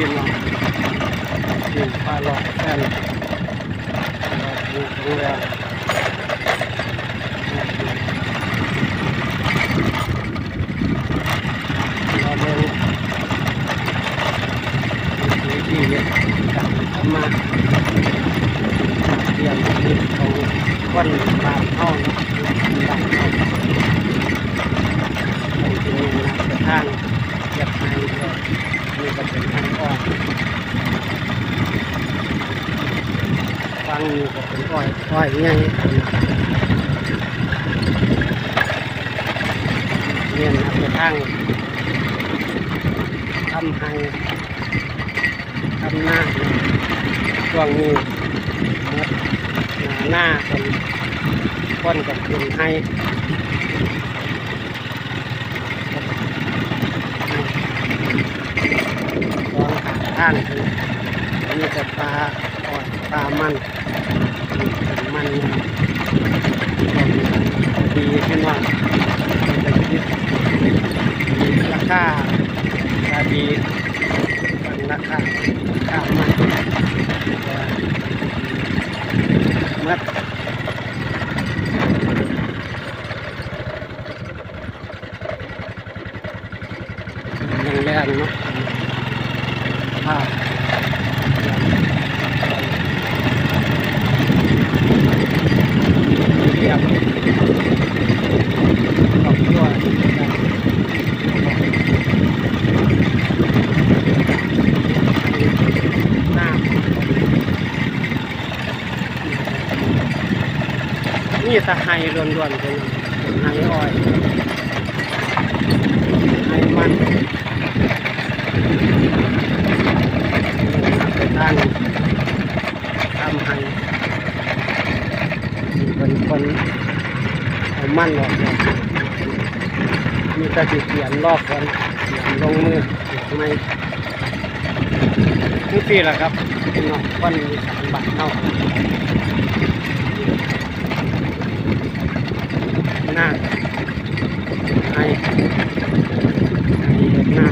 พี่น้องกินปลาหลอดแค่นดูดูแล้วเราเบิ่งวิธีเฮ็ดการทำมาเรียนรู้ของคนบ้านเฮาเนาะบ้านเฮาเป็นที่นี่นะแต่ทางเก็บให้ด้วยนี่ก็เป็นทาง อ้อมฟังนี่ก็เป็นอ้อย อ้อยใหญ่เนี่ยนะเป็นทางทำให้ทำหน้าช่วงนี้หน้าเป็นคนกับคุณให้ ตอนขา ท่านคือมีแต่ปลาอ่อนปลามันมันดีขึ้นว่าเป็นคิดราคาราดีเป็นราคาราคามันมัดยังแรงเนาะ ภาพเรียบดอกยั่วหน้านี่ตะไคร้ล้วนๆเป็นไฮอ้อยไฮมันไปตั้งทำให้เป็นคน เอามันออกมามีแตะเขียนรอบคนเขียนลงมือไม่ทุกปีแหละครับเป็นน้องคนมีสามบาทเท่าหน้าไอ้ไอ้หน้า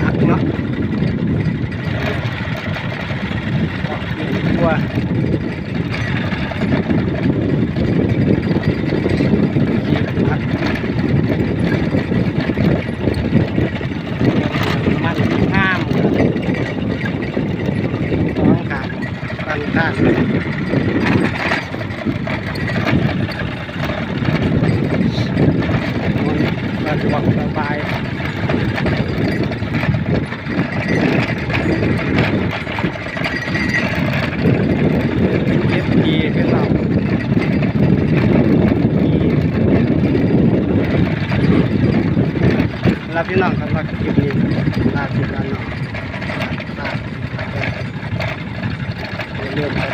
ทักเนาะอกลัวสีพักมันงามท้องกา ตั้งต้านมันสะดวกสบายเย็บดีรับพี่น้องสำหรับคลิปนี้ลาสิลาน้องลาอย่าลื video.